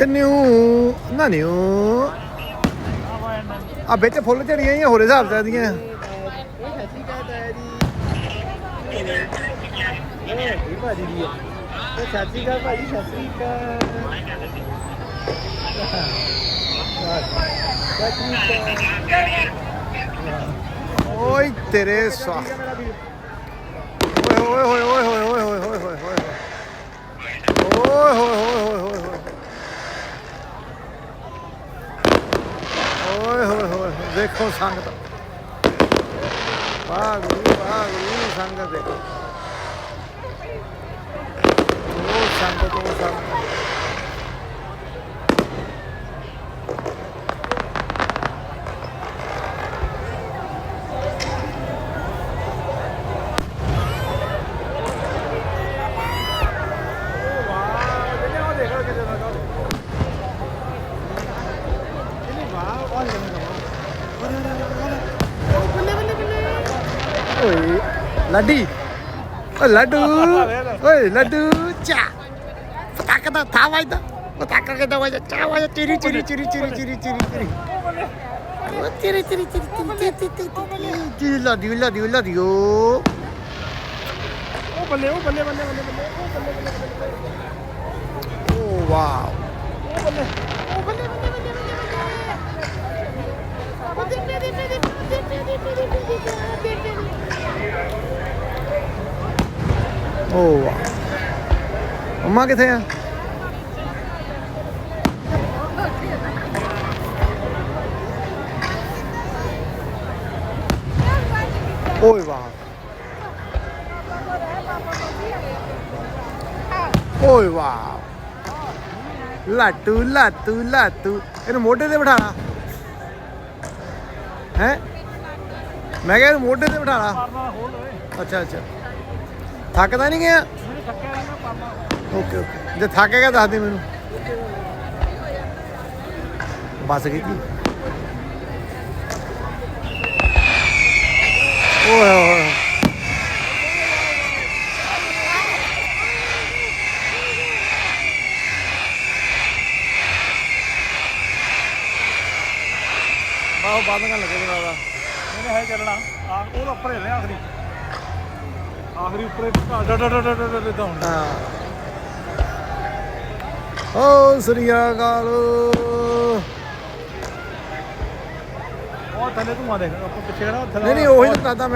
ਚੰਨਿਓ ਨਾਨਿਓ ਆ ਵਿੱਚ ਝੜੀਆਂ ਹੋਰ ਹਿਸਾਬ ਦਾ ਦੀਆਂ। ਓਏ ਤੇਰੇ ਸਾ ਓਏ ਓਏ ਓਏ ਓਏ। ਓਏ ਹੋਏ ਹੋਏ ਦੇਖੋ ਸੰਗਤ। ਵਾਹ ਗੁਰੂ ਵਾਹ ਗੁਰੂ ਸੰਗਤ ਦੇਖੋ। ਉਹ ਸੰਗਤ ਉਹ ਸੰਗਤ। ਓਏ ਲੱਡੀ ਓ ਲੱਡੂ ਓਏ ਲੱਡੂ ਚਾ ਪਟਾਕ ਦਾ ਥਾ ਵਾਜਦਾ ਪਟਾਕ ਕੇ ਦਾ ਵਾਜਦਾ ਚਾ ਵਾਜਦਾ ਚਿਰੀ ਚਿਰੀ ਚਿਰੀ ਚਿਰੀ ਚਿਰੀ ਚਿਰੀ ਚਿਰੀ ਓ ਚਿਰੀ ਚਿਰੀ ਚਿਰੀ ਚਿਰੀ ਚਿਰੀ ਲੱਡੀ ਲੱਡੀ ਲੱਡੀ ਓ ਉਹ ਬੱਲੇ ਉਹ ਬੱਲੇ ਬੱਲੇ ਬੱਲੇ ਬੱਲੇ ਉਹ ਬੱਲੇ ਬੱਲੇ ਬੱਲੇ ਓ ਵਾਓ ਉਹ ਬੱਲੇ ਉਹ ਬੱਲੇ ਬੱਲੇ ਬੱਲੇ ਓ ਵਾਓ ਅੰਮਾ ਕਿੱਥੇ ਆ? ਓਏ ਵਾਹ। ਓਏ ਵਾਹ। ਲਾਟੂ ਲਾਟੂ ਲਾਟੂ ਇਹਨੂੰ ਮੋਢੇ ਤੇ ਬਿਠਾਣਾ ਹੈ? ਮੈਂ ਕਿਹਾ ਇਹਨੂੰ ਮੋਢੇ ਤੇ ਬਿਠਾਣਾ ਪਰਨਾ ਖੋਲ ਅੱਛਾ। ਥੱਕਦਾ ਨਹੀਂ ਗਿਆ? Okay okay. ਜੇ ਥੱਕ ਗਿਆ ਦੱਸ ਦੇ ਮੈਨੂੰ। ਬਸ ਗਈ ਜੀ। ਓਏ ਹੋਏ ਹੋਏ ਬਾਹਰ ਬਾਦ ਨਾਲ ਲੱਗੇ ਜਰਾ ਇਹਨੇ ਹੈ ਚੱਲਣਾ। ਆ ਉਹ ਉੱਪਰ ਹੈ ਆਖਰੀ। ਆਖਰੀ ਉੱਪਰ ਡਾ ਡਾ ਡਾ ਡਾ ਡਾ ਡਾ ਹਾਂ। ਓ ਸ੍ਰੀ ਅਕਾਲ। ਉਹ ਥੱਲੇ ਤੂੰ ਆ ਦੇਖ ਆਪਾਂ ਪਿੱਛੇ ਨਾ ਥੱਲੇ ਨਹੀਂ ਨਹੀਂ ਉਹੀ ਤਾਂ ਮੈਂ